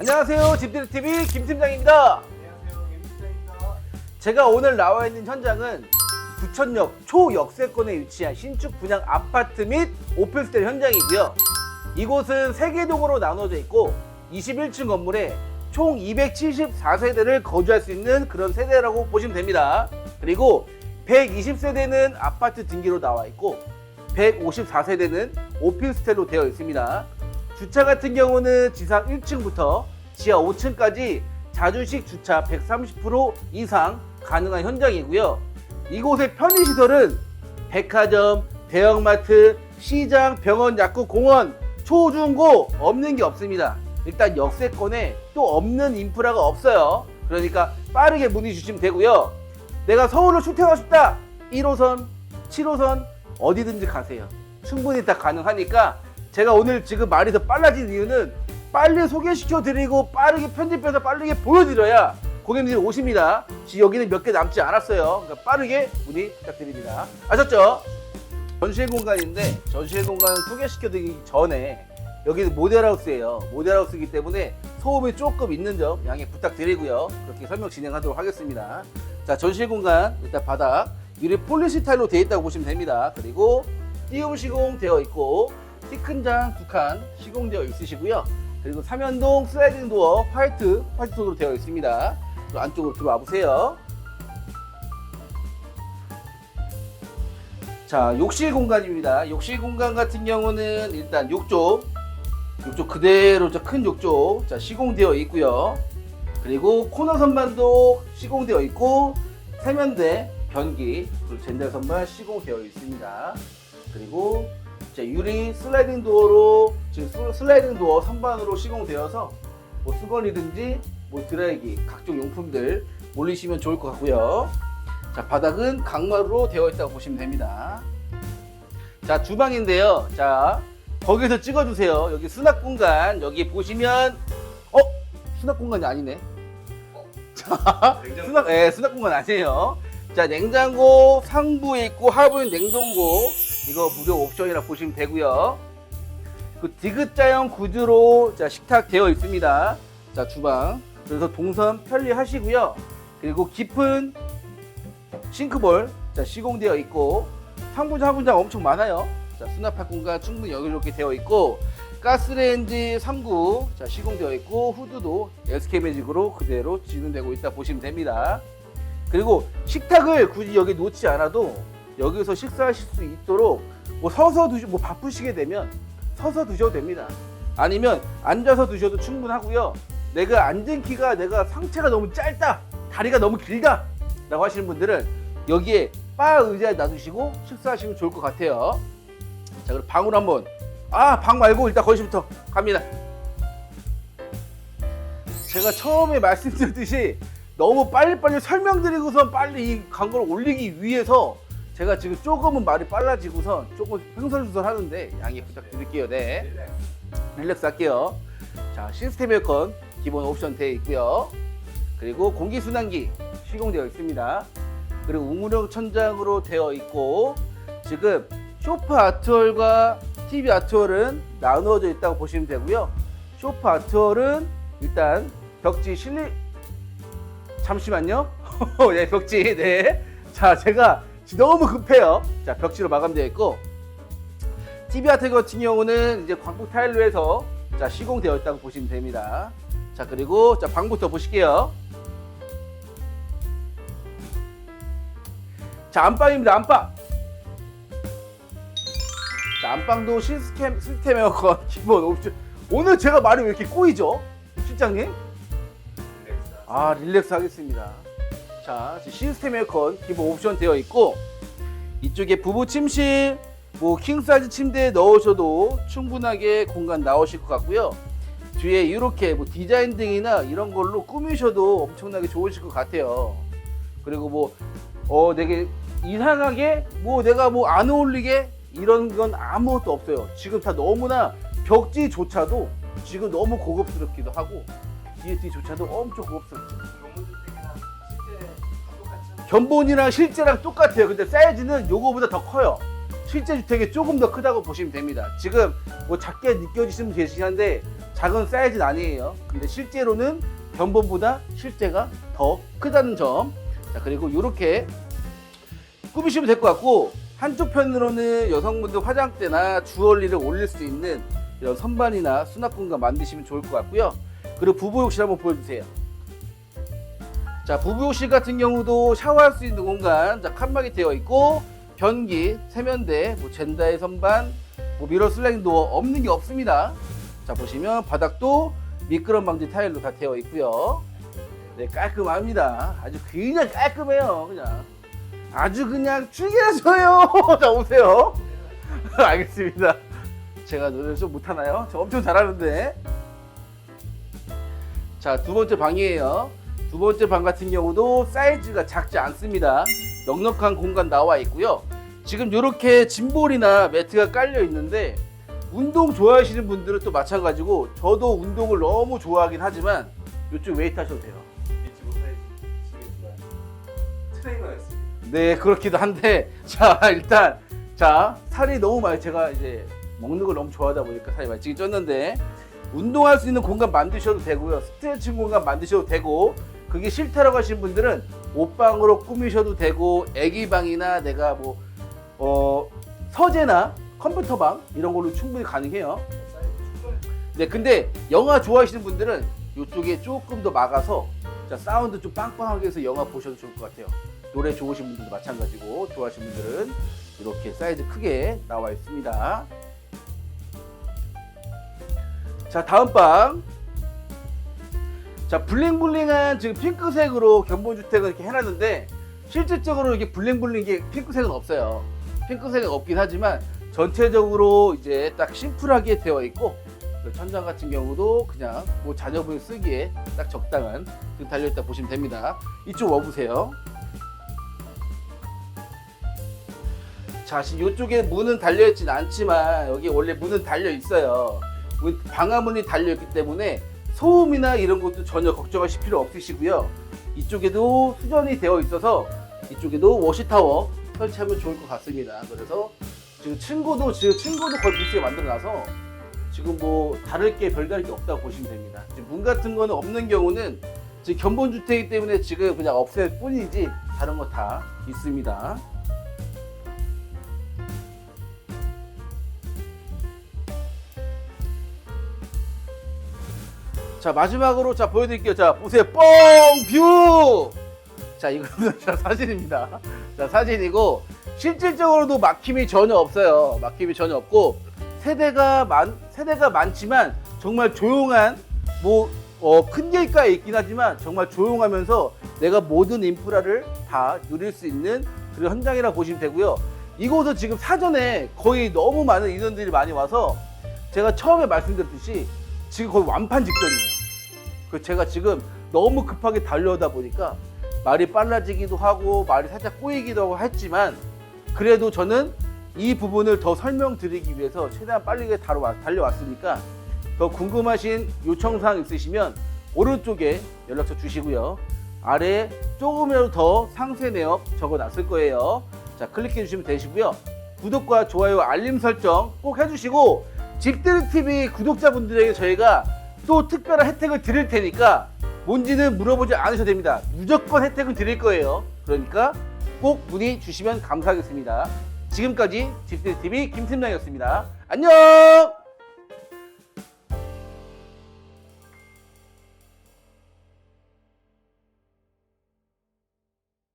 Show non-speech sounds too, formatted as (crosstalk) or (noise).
안녕하세요. 집들이TV 김팀장입니다. 안녕하세요. 김팀장입니다. 제가 오늘 나와 있는 현장은 부천역 초역세권에 위치한 신축 분양 아파트 및 오피스텔 현장이고요. 이곳은 세개동으로 나눠져 있고 21층 건물에 총 274세대를 거주할 수 있는 그런 세대라고 보시면 됩니다. 그리고 120세대는 아파트 등기로 나와 있고 154세대는 오피스텔로 되어 있습니다. 주차 같은 경우는 지상 1층부터 지하 5층까지 자주식 주차 130% 이상 가능한 현장이고요. 이곳의 편의시설은 백화점, 대형마트, 시장, 병원, 약국, 공원, 초, 중, 고 없는 게 없습니다. 일단 역세권에 또 없는 인프라가 없어요. 그러니까 빠르게 문의 주시면 되고요. 내가 서울로 출퇴하고 싶다. 1호선, 7호선 어디든지 가세요. 충분히 다 가능하니까 제가 오늘 지금 말이 더 빨라진 이유는 빨리 소개시켜 드리고 빠르게 편집해서 빠르게 보여드려야 고객님들이 오십니다. 지금 여기는 몇 개 남지 않았어요. 그러니까 빠르게 문의 부탁드립니다. 아셨죠? 전시회 공간인데 전시회 공간 소개시켜 드리기 전에 여기는 모델하우스예요. 모델하우스이기 때문에 소음이 조금 있는 점 양해 부탁드리고요. 그렇게 설명 진행하도록 하겠습니다. 자, 전시회 공간 일단 바닥 유리 폴리시 타일로 되어 있다고 보시면 됩니다. 그리고 띄움 시공 되어 있고 티큰장 두 칸 시공되어 있으시고요. 그리고 삼연동 슬라이딩 도어 화이트 화이트 톤으로 되어 있습니다. 또 안쪽으로 들어와 보세요. 자, 욕실 공간입니다. 욕실 공간 같은 경우는 일단 욕조, 욕조 그대로 저 큰 욕조 자 시공되어 있고요. 그리고 코너 선반도 시공되어 있고 세면대, 변기, 그리고 젠달 선반 시공되어 있습니다. 그리고 자, 유리 슬라이딩 도어로 지금 슬- 슬라이딩 도어 선반으로 시공되어서 뭐 수건이든지 뭐 드라이기 각종 용품들 올리시면 좋을 것 같고요. 자 바닥은 강마루로 되어 있다고 보시면 됩니다. 자 주방인데요. 자 거기서 찍어주세요. 여기 수납 공간 여기 보시면 어 수납 공간이 아니네. 자. 수납 예 수납 공간 아니에요. 자 냉장고 상부에 있고 하부에 냉동고 이거 무료 옵션이라 보시면 되고요. 그 디귿자형 구조로 자 식탁 되어 있습니다. 자 주방 그래서 동선 편리하시고요. 그리고 깊은 싱크볼 자 시공되어 있고 상부장 하부장 엄청 많아요. 자 수납할 공간 충분히 여기저기 되어 있고 가스레인지 3구 자 시공되어 있고 후드도 SK 매직으로 그대로 진행되고 있다 보시면 됩니다. 그리고 식탁을 굳이 여기 놓지 않아도 여기서 식사하실 수 있도록 뭐 서서 드시 뭐 바쁘시게 되면 서서 드셔도 됩니다. 아니면 앉아서 드셔도 충분하고요. 내가 앉은 키가 내가 상체가 너무 짧다, 다리가 너무 길다 라고 하시는 분들은 여기에 바 의자에 놔두시고 식사하시면 좋을 것 같아요. 자, 그럼 방으로 한번 아, 방 말고 일단 거기서부터 갑니다. 제가 처음에 말씀드렸듯이 너무 빨리빨리 설명드리고선 빨리 이 광고를 올리기 위해서 제가 지금 조금은 말이 빨라지고선 조금 횡설수설 하는데 양해 부탁드릴게요. 네. 릴렉스 할게요. 자, 시스템 에어컨 기본 옵션 되어 있고요. 그리고 공기순환기 시공되어 있습니다. 그리고 우물형 천장으로 되어 있고 지금 쇼파 아트월과 TV 아트월은 나누어져 있다고 보시면 되고요. 쇼파 아트월은 일단 벽지 실리 잠시만요. 네, (laughs) 벽지. 네. 자, 제가 너무 급해요. 자, 벽지로 마감되어 있고 TV 아트 같은 경우는 이제 광폭 타일로 해서 자, 시공되어 있다고 보시면 됩니다. 자, 그리고 자, 방부터 보실게요. 자, 안방입니다. 안방. 자, 안방도 시스템 시스템 에어컨 (laughs) 기본 옵션. 오늘 제가 말이 왜 이렇게 꼬이죠? 실장님? 아 릴렉스 하겠습니다 자 시스템 에어컨 기본 옵션 되어 있고 이쪽에 부부 침실 뭐 킹사이즈 침대에 넣으셔도 충분하게 공간 나오실 것 같고요. 뒤에 이렇게 뭐 디자인 등이나 이런 걸로 꾸미셔도 엄청나게 좋으실 것 같아요. 그리고 뭐 어 되게 이상하게 뭐 내가 뭐 안 어울리게 이런 건 아무것도 없어요. 지금 다 너무나 벽지조차도 지금 너무 고급스럽기도 하고 DSD조차도 엄청 고급스럽죠. 견본이랑 실제랑 똑같아요. 근데 사이즈는 요거보다 더 커요. 실제 주택이 조금 더 크다고 보시면 됩니다. 지금 뭐 작게 느껴지시면 계시는데 작은 사이즈는 아니에요. 근데 실제로는 견본보다 실제가 더 크다는 점. 자, 그리고 이렇게 꾸미시면 될 것 같고 한쪽 편으로는 여성분들 화장대나 주얼리를 올릴 수 있는 이런 선반이나 수납 공간 만드시면 좋을 것 같고요. 그리고 부부욕실 한번 보여주세요. 자, 부부욕실 같은 경우도 샤워할 수 있는 공간, 자, 칸막이 되어 있고 변기, 세면대, 뭐 젠다의 선반, 뭐 미러 도어 없는 게 없습니다. 자, 보시면 바닥도 미끄럼 방지 타일로 다 되어 있고요. 네, 깔끔합니다. 아주 그냥 깔끔해요, 그냥. 아주 그냥 죽여줘요. (laughs) 자, 오세요. (laughs) 알겠습니다. 제가 노래 좀 못하나요? 저 엄청 잘하는데. 자, 두 번째 방이에요. 두 번째 방 같은 경우도 사이즈가 작지 않습니다. 넉넉한 공간 나와 있고요. 지금 이렇게 짐볼이나 매트가 깔려 있는데 운동 좋아하시는 분들은 또 마찬가지고 저도 운동을 너무 좋아하긴 하지만 이쪽 웨이트 하셔도 돼요. 믿지 못할 좋아요. 트레이너였습니다. 네 그렇기도 한데 (laughs) 자 일단 자 살이 너무 많이 제가 이제 먹는 걸 너무 좋아하다 보니까 살이 많이 찌긴 쪘는데 운동할 수 있는 공간 만드셔도 되고요 스트레칭 공간 만드셔도 되고 그게 싫다라고 하시는 분들은 옷방으로 꾸미셔도 되고 애기방이나 내가 뭐 어, 서재나 컴퓨터방 이런 걸로 충분히 가능해요. 네, 근데 영화 좋아하시는 분들은 이쪽에 조금 더 막아서 자, 사운드 좀 빵빵하게 해서 영화 보셔도 좋을 것 같아요. 노래 좋으신 분들도 마찬가지고 좋아하시는 분들은 이렇게 사이즈 크게 나와 있습니다. 자, 다음 방. 자, 블링블링한 지금 핑크색으로 견본주택을 이렇게 해놨는데 실질적으로 이게 블링블링 게 핑크색은 없어요. 핑크색은 없긴 하지만 전체적으로 이제 딱 심플하게 되어 있고 그 천장 같은 경우도 그냥 뭐 자녀분이 쓰기에 딱 적당한 그 달려있다 보시면 됩니다. 이쪽 와보세요. 자, 이쪽에 문은 달려있진 않지만 여기 원래 문은 달려 있어요. 문- 방화문이 달려있기 때문에 소음이나 이런 것도 전혀 걱정하실 필요 없으시고요. 이쪽에도 수전이 되어 있어서 이쪽에도 워시타워 설치하면 좋을 것 같습니다. 그래서 지금 층고도 지금 층고도 거의 비슷하게 만들어놔서 지금 뭐 다를 게 별다를 게 없다고 보시면 됩니다. 지금 문 같은 거는 없는 경우는 지금 견본 주택이기 때문에 지금 그냥 없앨 뿐이지 다른 거 다 있습니다. 자 마지막으로 자 보여드릴게요. 자 보세요, 뻥 뷰. 자 이거는 (laughs) 자 사진입니다. 자 사진이고 실질적으로도 막힘이 전혀 없어요. 막힘이 전혀 없고 세대가 많 세대가 많지만 정말 조용한 뭐 어, 큰 길가에 있긴 하지만 정말 조용하면서 내가 모든 인프라를 다 누릴 수 있는 그런 현장이라 보시면 되고요. 이곳은 지금 사전에 거의 너무 많은 인원들이 많이 와서 제가 처음에 말씀드렸듯이 지금 거의 완판 직전이에요. 그 제가 지금 너무 급하게 달려오다 보니까 말이 빨라지기도 하고 말이 살짝 꼬이기도 하고 했지만 그래도 저는 이 부분을 더 설명드리기 위해서 최대한 빨리 다뤄와- 달려왔으니까 더 궁금하신 요청사항 있으시면 오른쪽에 연락처 주시고요. 아래 조금이라도 더 상세 내역 적어놨을 거예요. 자 클릭해 주시면 되시고요. 구독과 좋아요, 알림 설정 꼭 해주시고 집들이 TV 구독자분들에게 저희가 또 특별한 혜택을 드릴 테니까 뭔지는 물어보지 않으셔도 됩니다. 무조건 혜택은 드릴 거예요. 그러니까 꼭 문의 주시면 감사하겠습니다. 지금까지 집들이 TV 김팀장이었습니다. 안녕!